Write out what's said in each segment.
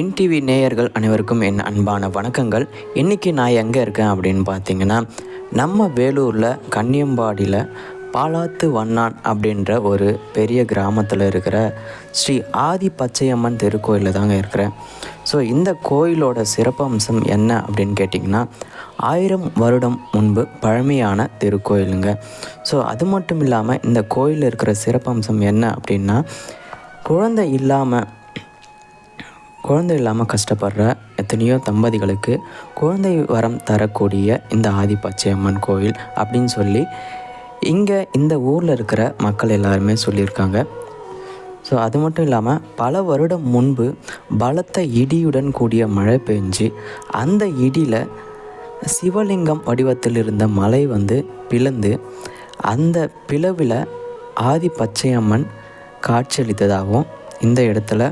NTV நேயர்கள் அனைவருக்கும் என் அன்பான வணக்கங்கள். இன்றைக்கி நான் எங்கே இருக்கேன் அப்படின்னு பார்த்தீங்கன்னா நம்ம வேலூரில் கன்னியம்பாடியில் பாலாத்து வண்ணான் அப்படின்ற ஒரு பெரிய கிராமத்தில் இருக்கிற ஸ்ரீ ஆதி பச்சையம்மன் திருக்கோயிலில் தாங்க இருக்கிறேன். ஸோ இந்த கோயிலோட சிறப்பம்சம் என்ன அப்படின்னு கேட்டிங்கன்னா ஆயிரம் வருடம் முன்பு பழமையான திருக்கோயிலுங்க. ஸோ அது மட்டும் இல்லாமல் இந்த கோயிலில் இருக்கிற சிறப்பம்சம் என்ன அப்படின்னா குழந்தை இல்லாமல் குழந்தை இல்லாமல் கஷ்டப்படுற எத்தனையோ தம்பதிகளுக்கு குழந்தை வரம் தரக்கூடிய இந்த ஆதிப்பச்சையம்மன் கோயில் அப்படின்னு சொல்லி இங்கே இந்த ஊரில் இருக்கிற மக்கள் எல்லாருமே சொல்லியிருக்காங்க. ஸோ அது மட்டும் இல்லாமல் பல வருடம் முன்பு பலத்த இடியுடன் கூடிய மழை பெஞ்சு அந்த இடியில் சிவலிங்கம் வடிவத்தில் இருந்த மலை வந்து பிளந்து அந்த பிளவில் ஆதி பச்சையம்மன் காட்சியளித்ததாகவும் இந்த இடத்துல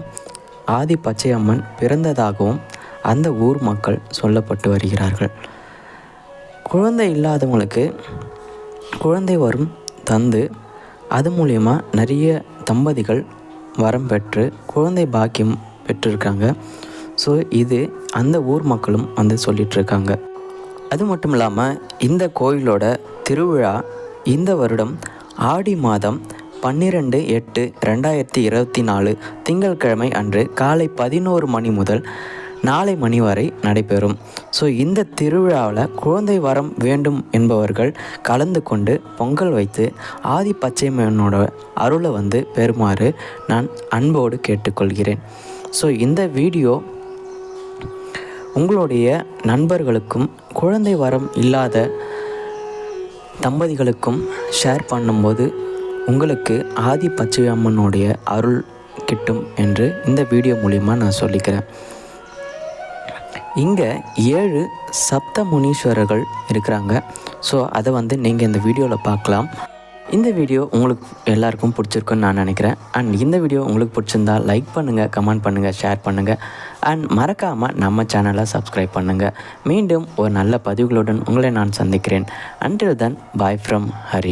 ஆதி பச்சையம்மன் பிறந்ததாகவும் அந்த ஊர் மக்கள் சொல்லப்பட்டு வருகிறார்கள். குழந்தை இல்லாதவங்களுக்கு குழந்தை வரும் தந்து அது மூலயமா நிறைய தம்பதிகள் வரம் பெற்று குழந்தை பாக்கியம் பெற்றிருக்காங்க. ஸோ இது அந்த ஊர் மக்களும் வந்து சொல்லிகிட்ருக்காங்க அது மட்டும் இல்லாமல் இந்த கோயிலோட திருவிழா இந்த வருடம் ஆடி மாதம் பன்னிரெண்டு எட்டு ரெண்டாயிரத்தி இருபத்தி நாலு திங்கட்கிழமை அன்று காலை பதினோரு மணி முதல் நாளை மணி வரை நடைபெறும். ஸோ இந்த திருவிழாவில் குழந்தை வரம் வேண்டும் என்பவர்கள் கலந்து கொண்டு பொங்கல் வைத்து ஆதி பச்சைமையனோட அருளை வந்து பெறுமாறு நான் அன்போடு கேட்டுக்கொள்கிறேன். ஸோ இந்த வீடியோ உங்களுடைய நண்பர்களுக்கும் குழந்தை வரம் இல்லாத தம்பதிகளுக்கும் ஷேர் பண்ணும்போது உங்களுக்கு ஆதி பச்சையம்மனுடைய அருள் கிட்டும் என்று இந்த வீடியோ மூலிமா நான் சொல்லிக்கிறேன். இங்கே ஏழு சப்த முனீஸ்வரர்கள் இருக்கிறாங்க. ஸோ அதை வந்து நீங்கள் இந்த வீடியோவில் பார்க்கலாம். இந்த வீடியோ உங்களுக்கு எல்லாருக்கும் பிடிச்சிருக்குன்னு நான் நினைக்கிறேன். அண்ட் இந்த வீடியோ உங்களுக்கு பிடிச்சிருந்தா லைக் பண்ணுங்கள் கமெண்ட் பண்ணுங்கள் ஷேர் பண்ணுங்கள் அண்ட் மறக்காமல் நம்ம சேனலை சப்ஸ்கிரைப் பண்ணுங்கள் மீண்டும் ஒரு நல்ல பதிவுகளுடன் உங்களை நான் சந்திக்கிறேன். அன்றில் தன் பாய் ஃப்ரம் ஹரி